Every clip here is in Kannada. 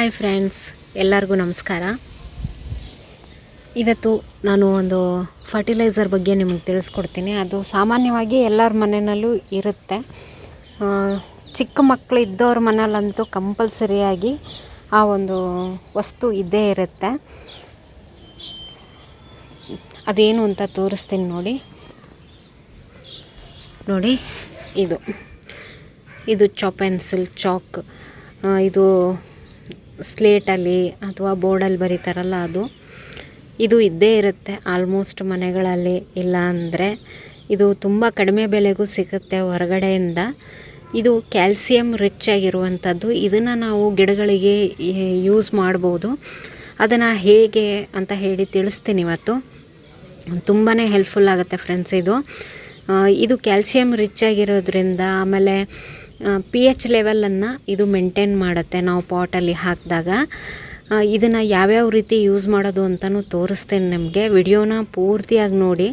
ಹಾಯ್ ಫ್ರೆಂಡ್ಸ್ ಎಲ್ಲರಿಗೂ ನಮಸ್ಕಾರ. ಇವತ್ತು ನಾನು ಒಂದು ಫರ್ಟಿಲೈಸರ್ ಬಗ್ಗೆ ನಿಮಗೆ ತಿಳಿಸ್ಕೊಡ್ತೀನಿ. ಅದು ಸಾಮಾನ್ಯವಾಗಿ ಎಲ್ಲರ ಮನೆಯಲ್ಲೂ ಇರುತ್ತೆ. ಚಿಕ್ಕ ಮಕ್ಕಳು ಇದ್ದವ್ರ ಮನೇಲಂತೂ ಕಂಪಲ್ಸರಿಯಾಗಿ ಆ ಒಂದು ವಸ್ತು ಇದ್ದೇ ಇರುತ್ತೆ. ಅದೇನು ಅಂತ ತೋರಿಸ್ತೀನಿ ನೋಡಿ. ನೋಡಿ, ಇದು. ಇದು ಚಾಪೆನ್ಸಿಲ್ ಪೆನ್ಸಿಲ್ ಚಾಕ್ ಇದು ಸ್ಲೇಟಲ್ಲಿ ಅಥವಾ ಬೋರ್ಡಲ್ಲಿ ಬರೀತಾರಲ್ಲ ಅದು, ಇದು ಇದ್ದೇ ಇರುತ್ತೆ ಆಲ್ಮೋಸ್ಟ್ ಮನೆಗಳಲ್ಲಿ. ಇಲ್ಲ ಅಂದರೆ ಇದು ತುಂಬ ಕಡಿಮೆ ಬೆಲೆಗೂ ಸಿಗುತ್ತೆ ಹೊರಗಡೆಯಿಂದ. ಇದು ಕ್ಯಾಲ್ಸಿಯಂ ರಿಚ್ ಆಗಿರುವಂಥದ್ದು. ಇದನ್ನು ನಾವು ಗಿಡಗಳಿಗೆ ಯೂಸ್ ಮಾಡ್ಬೋದು. ಅದನ್ನು ಹೇಗೆ ಅಂತ ಹೇಳಿ ತಿಳಿಸ್ತೀನಿ ಇವತ್ತು. ತುಂಬಾ ಹೆಲ್ಪ್ಫುಲ್ ಆಗುತ್ತೆ ಫ್ರೆಂಡ್ಸ್ ಇದು. ಇದು ಕ್ಯಾಲ್ಸಿಯಂ ರಿಚ್ ಆಗಿರೋದ್ರಿಂದ ಆಮೇಲೆ ಪಿ ಎಚ್ ಲೆವೆಲನ್ನು ಇದು ಮೇಂಟೈನ್ ಮಾಡುತ್ತೆ ನಾವು ಪಾಟಲ್ಲಿ ಹಾಕಿದಾಗ. ಇದನ್ನು ಯಾವ್ಯಾವ ರೀತಿ ಯೂಸ್ ಮಾಡೋದು ಅಂತಲೂ ತೋರಿಸ್ತೇನೆ ನಿಮಗೆ. ವಿಡಿಯೋನ ಪೂರ್ತಿಯಾಗಿ ನೋಡಿ.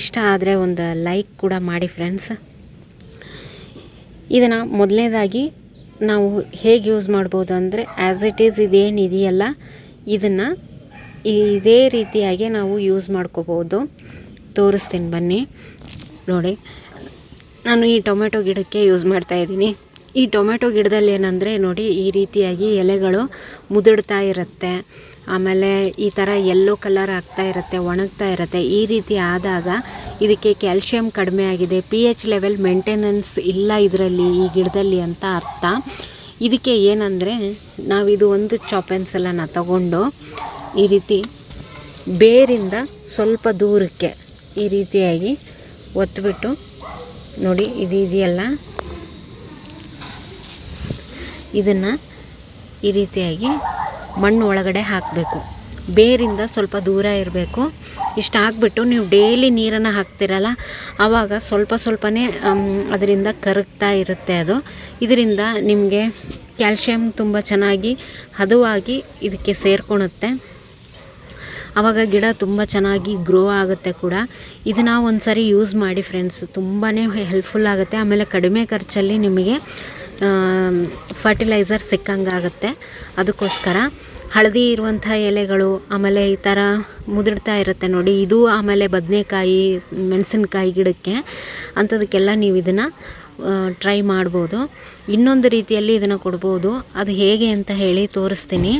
ಇಷ್ಟ ಆದರೆ ಒಂದು ಲೈಕ್ ಕೂಡ ಮಾಡಿ ಫ್ರೆಂಡ್ಸ್ ಇದನ್ನು ಮೊದಲನೇದಾಗಿ ನಾವು ಹೇಗೆ ಯೂಸ್ ಮಾಡ್ಬೋದು ಅಂದರೆ ಆ್ಯಸ್ ಇಟ್ ಈಸ್ ಇದೇನು ಇದೆಯಲ್ಲ, ಇದನ್ನು ಇದೇ ರೀತಿಯಾಗಿ ನಾವು ಯೂಸ್ ಮಾಡ್ಕೋಬೋದು. ತೋರಿಸ್ತೀನಿ ಬನ್ನಿ. ನೋಡಿ. ನಾನು ಈ ಟೊಮೆಟೊ ಗಿಡಕ್ಕೆ ಯೂಸ್ ಮಾಡ್ತಾ ಇದ್ದೀನಿ. ಈ ಟೊಮೆಟೊ ಗಿಡದಲ್ಲಿ ಏನಂದರೆ ನೋಡಿ, ಈ ರೀತಿಯಾಗಿ ಎಲೆಗಳು ಮುದುಡ್ತಾ ಇರುತ್ತೆ. ಆಮೇಲೆ ಈ ಥರ ಯೆಲ್ಲೋ ಕಲರ್ ಆಗ್ತಾ ಇರುತ್ತೆ, ಒಣಗ್ತಾ ಇರುತ್ತೆ. ಈ ರೀತಿ ಆದಾಗ ಇದಕ್ಕೆ ಕ್ಯಾಲ್ಶಿಯಂ ಕಡಿಮೆ ಆಗಿದೆ. ಪಿ ಎಚ್ ಲೆವೆಲ್ ಮೇಂಟೆನೆನ್ಸ್ ಇಲ್ಲ ಇದರಲ್ಲಿ ಈ ಗಿಡದಲ್ಲಿ ಅಂತ ಅರ್ಥ. ಇದಕ್ಕೆ ಏನಂದರೆ ನಾವಿದು ಒಂದು ಚಾಪೆನ್ಸೆಲ್ಲನ ತಗೊಂಡು ಈ ರೀತಿ ಬೇರಿಂದ ಸ್ವಲ್ಪ ದೂರಕ್ಕೆ ಈ ರೀತಿಯಾಗಿ ಒತ್ಬಿಟ್ಟು ನೋಡಿ, ಇದು ಇದೆಯಲ್ಲ? ಇದನ್ನು ಈ ರೀತಿಯಾಗಿ ಮಣ್ಣು ಒಳಗಡೆ ಹಾಕಬೇಕು. ಬೇರಿಂದ ಸ್ವಲ್ಪ ದೂರ ಇರಬೇಕು. ಇಷ್ಟು ಹಾಕ್ಬಿಟ್ಟು ನೀವು ಡೈಲಿ ನೀರನ್ನು ಹಾಕ್ತಿರಲ್ಲ ಆವಾಗ ಸ್ವಲ್ಪ ಸ್ವಲ್ಪನೇ ಅದರಿಂದ ಕರಗ್ತಾ ಇರುತ್ತೆ ಅದು. ಇದರಿಂದ ನಿಮಗೆ ಕ್ಯಾಲ್ಶಿಯಂ ತುಂಬ ಚೆನ್ನಾಗಿ ಹದವಾಗಿ ಇದಕ್ಕೆ ಸೇರ್ಕೊಳುತ್ತೆ ಆವಾಗ ಗಿಡ ತುಂಬ ಚೆನ್ನಾಗಿ ಗ್ರೋ ಆಗುತ್ತೆ ಕೂಡ. ಇದನ್ನು ಒಂದು ಸರಿ ಯೂಸ್ ಮಾಡಿ ಫ್ರೆಂಡ್ಸ್ ತುಂಬಾ ಹೆಲ್ಪ್ಫುಲ್ ಆಗುತ್ತೆ. ಆಮೇಲೆ ಕಡಿಮೆ ಖರ್ಚಲ್ಲಿ ನಿಮಗೆ ಫರ್ಟಿಲೈಸರ್ ಸಿಕ್ಕಂಗಾಗುತ್ತೆ ಅದಕ್ಕೋಸ್ಕರ ಹಳದಿ ಇರುವಂಥ ಎಲೆಗಳು, ಆಮೇಲೆ ಈ ಥರ ಮುದುಡ್ತಾ ಇರುತ್ತೆ ನೋಡಿ. ಇದು ಆಮೇಲೆ ಬದನೆಕಾಯಿ, ಮೆಣಸಿನ್ಕಾಯಿ ಗಿಡಕ್ಕೆ ಅಂಥದಕ್ಕೆಲ್ಲ ನೀವು ಇದನ್ನು ಟ್ರೈ ಮಾಡ್ಬೋದು. ಇನ್ನೊಂದು ರೀತಿಯಲ್ಲಿ ಇದನ್ನು ಕೊಡ್ಬೋದು. ಅದು ಹೇಗೆ ಅಂತ ಹೇಳಿ ತೋರಿಸ್ತೀನಿ.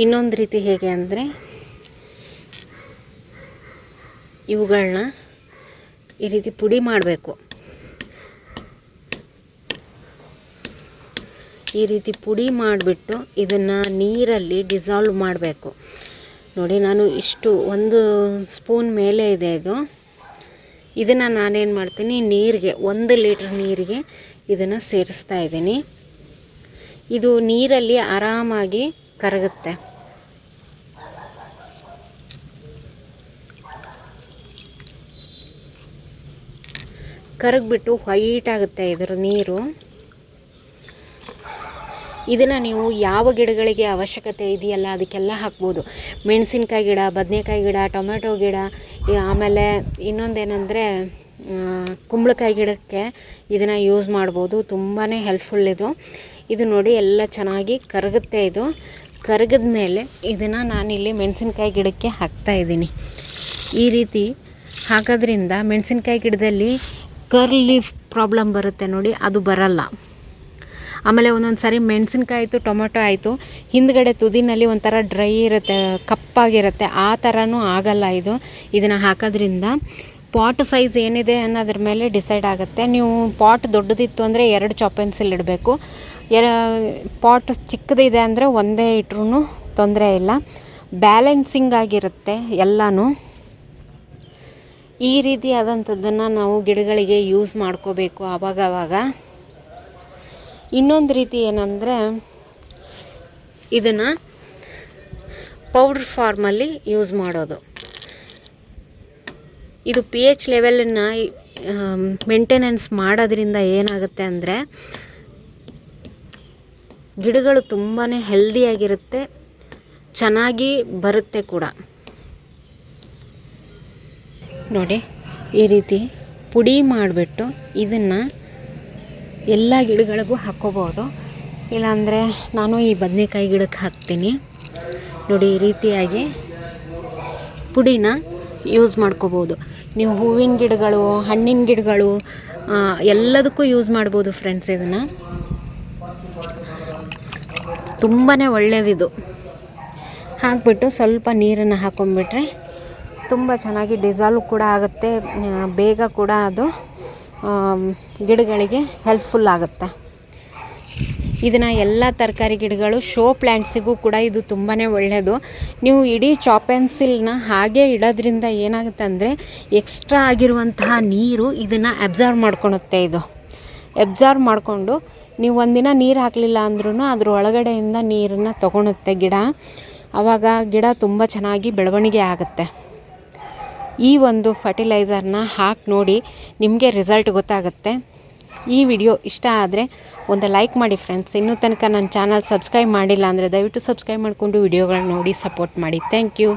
ಇನ್ನೊಂದು ರೀತಿ ಹೇಗೆ ಅಂದರೆ ಇವುಗಳನ್ನ ಈ ರೀತಿ ಪುಡಿ ಮಾಡಬೇಕು. ಈ ರೀತಿ ಪುಡಿ ಮಾಡಿಬಿಟ್ಟು ಇದನ್ನು ನೀರಲ್ಲಿ ಡಿಸಾಲ್ವ್ ಮಾಡಬೇಕು. ನೋಡಿ, ನಾನು ಇಷ್ಟು ಒಂದು ಸ್ಪೂನ್ ಮೇಲೆ ಇದೆ ಇದು. ಇದನ್ನು ನಾನೇನು ಮಾಡ್ತೀನಿ, ನೀರಿಗೆ, ಒಂದು ಲೀಟ್ರ್ ನೀರಿಗೆ ಇದನ್ನು ಸೇರಿಸ್ತಾ ಇದ್ದೀನಿ. ಇದು ನೀರಲ್ಲಿ ಆರಾಮಾಗಿ ಕರಗುತ್ತೆ. ಕರಗಿಬಿಟ್ಟು ವೈಟ್ ಆಗುತ್ತೆ ಇದರ ನೀರು. ಇದನ್ನು ನೀವು ಯಾವ ಗಿಡಗಳಿಗೆ ಅವಶ್ಯಕತೆ ಇದೆಯಲ್ಲ ಅದಕ್ಕೆಲ್ಲ ಹಾಕ್ಬೋದು. ಮೆಣಸಿನ್ಕಾಯಿ ಗಿಡ, ಬದನೆಕಾಯಿ ಗಿಡ, ಟೊಮೆಟೊ ಗಿಡ ಆಮೇಲೆ ಇನ್ನೊಂದೇನೆಂದರೆ ಕುಂಬಳಕಾಯಿ ಗಿಡಕ್ಕೆ ಇದನ್ನು ಯೂಸ್ ಮಾಡ್ಬೋದು. ತುಂಬಾ ಹೆಲ್ಪ್ಫುಲ್ ಇದು. ಇದು ನೋಡಿ ಎಲ್ಲ ಚೆನ್ನಾಗಿ ಕರಗುತ್ತೆ ಇದು. ಕರಗಿದ ಮೇಲೆ ಇದನ್ನು ನಾನಿಲ್ಲಿ ಮೆಣಸಿನ್ಕಾಯಿ ಗಿಡಕ್ಕೆ ಹಾಕ್ತಾ ಇದ್ದೀನಿ. ಈ ರೀತಿ ಹಾಕೋದ್ರಿಂದ ಮೆಣಸಿನ್ಕಾಯಿ ಗಿಡದಲ್ಲಿ ಕರ್ಲಿ ಪ್ರಾಬ್ಲಮ್ ಬರುತ್ತೆ ನೋಡಿ, ಅದು ಬರಲ್ಲ. ಆಮೇಲೆ ಒಂದೊಂದು ಸಾರಿ ಮೆಣಸಿನ್ಕಾಯಿ ಆಯಿತು, ಟೊಮೊಟೊ ಆಯಿತು, ಹಿಂದ್ಗಡೆ ತುದಿನಲ್ಲಿ ಒಂಥರ ಡ್ರೈ ಇರುತ್ತೆ, ಕಪ್ಪಾಗಿರುತ್ತೆ, ಆ ಥರನೂ ಆಗಲ್ಲ ಇದು. ಇದನ್ನು ಹಾಕೋದ್ರಿಂದ ಪಾಟ್ ಸೈಜ್ ಏನಿದೆ ಅನ್ನೋದ್ರ ಮೇಲೆ ಡಿಸೈಡ್ ಆಗುತ್ತೆ. ನೀವು ಪಾಟ್ ದೊಡ್ಡದಿತ್ತು ಅಂದರೆ ಎರಡು ಚಾಪೆನ್ಸಿಲ್ ಇಡಬೇಕು. ಪಾಟ್ ಚಿಕ್ಕದಿದೆ ಅಂದರೆ ಒಂದೇ ಇಟ್ರೂ ತೊಂದರೆ ಇಲ್ಲ. ಬ್ಯಾಲೆನ್ಸಿಂಗ್ ಆಗಿರುತ್ತೆ ಎಲ್ಲನೂ. ಈ ರೀತಿಯಾದಂಥದ್ದನ್ನು ನಾವು ಗಿಡಗಳಿಗೆ ಯೂಸ್ ಮಾಡ್ಕೋಬೇಕು ಆವಾಗವಾಗ. ಇನ್ನೊಂದು ರೀತಿ ಏನಂದರೆ, ಇದನ್ನು ಪೌಡ್ರ್ ಫಾರ್ಮಲ್ಲಿ ಯೂಸ್ ಮಾಡೋದು. ಇದು ಪಿ ಎಚ್ ಲೆವೆಲನ್ನು ಮೇಂಟೆನೆನ್ಸ್ ಮಾಡೋದ್ರಿಂದ ಏನಾಗುತ್ತೆ ಅಂದರೆ ಗಿಡಗಳು ತುಂಬಾ ಹೆಲ್ದಿಯಾಗಿರುತ್ತೆ ಚೆನ್ನಾಗಿ ಬರುತ್ತೆ ಕೂಡ. ನೋಡಿ, ಈ ರೀತಿ ಪುಡಿ ಮಾಡಿಬಿಟ್ಟು ಇದನ್ನು ಎಲ್ಲ ಗಿಡಗಳಿಗೂ ಹಾಕ್ಕೋಬೋದು. ಇಲ್ಲಾಂದರೆ ನಾನು ಈ ಬದನೆಕಾಯಿ ಗಿಡಕ್ಕೆ ಹಾಕ್ತೀನಿ. ನೋಡಿ, ಈ ರೀತಿಯಾಗಿ ಪುಡಿನ ಯೂಸ್ ಮಾಡ್ಕೋಬೋದು. ನೀವು ಹೂವಿನ ಗಿಡಗಳು, ಹಣ್ಣಿನ ಗಿಡಗಳು ಎಲ್ಲದಕ್ಕೂ ಯೂಸ್ ಮಾಡ್ಬೋದು ಫ್ರೆಂಡ್ಸ್ ಇದನ್ನು. ತುಂಬಾ ಒಳ್ಳೆಯದಿದು ಹಾಕ್ಬಿಟ್ಟು ಸ್ವಲ್ಪ ನೀರನ್ನು ಹಾಕೊಂಡ್ಬಿಟ್ರೆ ತುಂಬ ಚೆನ್ನಾಗಿ ಡಿಸಾಲ್ವ್ ಕೂಡ ಆಗುತ್ತೆ. ಬೇಗ ಕೂಡ ಅದು ಗಿಡಗಳಿಗೆ ಹೆಲ್ಪ್ಫುಲ್ ಆಗುತ್ತೆ. ಇದನ್ನು ಎಲ್ಲ ತರಕಾರಿ ಗಿಡಗಳು ಶೋ ಪ್ಲ್ಯಾಂಟ್ಸಿಗೂ ಕೂಡ ಇದು ತುಂಬಾ ಒಳ್ಳೆಯದು ನೀವು ಇಡೀ ಚಾಪೆನ್ಸಿಲ್ನ ಹಾಗೆ ಇಡೋದ್ರಿಂದ ಏನಾಗುತ್ತೆ ಅಂದರೆ ಎಕ್ಸ್ಟ್ರಾ ಆಗಿರುವಂತಹ ನೀರು ಇದನ್ನು ಅಬ್ಸರ್ವ್ ಮಾಡ್ಕೊಳುತ್ತೆ ಇದು. ಅಬ್ಸರ್ವ್ ಮಾಡಿಕೊಂಡು ನೀವು ಒಂದಿನ ನೀರು ಹಾಕಲಿಲ್ಲ ಅಂದ್ರೂ ಅದ್ರ ಒಳಗಡೆಯಿಂದ ನೀರನ್ನು ತೊಗೊಳುತ್ತೆ ಗಿಡ. ಆವಾಗ ಗಿಡ ತುಂಬ ಚೆನ್ನಾಗಿ ಬೆಳವಣಿಗೆ ಆಗುತ್ತೆ. ಈ ಒಂದು ಫರ್ಟಿಲೈಸರ್ನ ಹಾಕಿ ನೋಡಿ ನಿಮಗೆ ರಿಸಲ್ಟ್ ಗೊತ್ತಾಗುತ್ತೆ. ಈ ವಿಡಿಯೋ ಇಷ್ಟ ಆದರೆ ಒಂದು ಲೈಕ್ ಮಾಡಿ ಫ್ರೆಂಡ್ಸ್. ಇನ್ನೂ ತನಕ ನನ್ನ ಚಾನಲ್ ಸಬ್ಸ್ಕ್ರೈಬ್ ಮಾಡಿಲ್ಲ ಅಂದರೆ ದಯವಿಟ್ಟು ಸಬ್ಸ್ಕ್ರೈಬ್ ಮಾಡಿಕೊಂಡು ವಿಡಿಯೋಗಳನ್ನ ನೋಡಿ ಸಪೋರ್ಟ್ ಮಾಡಿ. Thank you.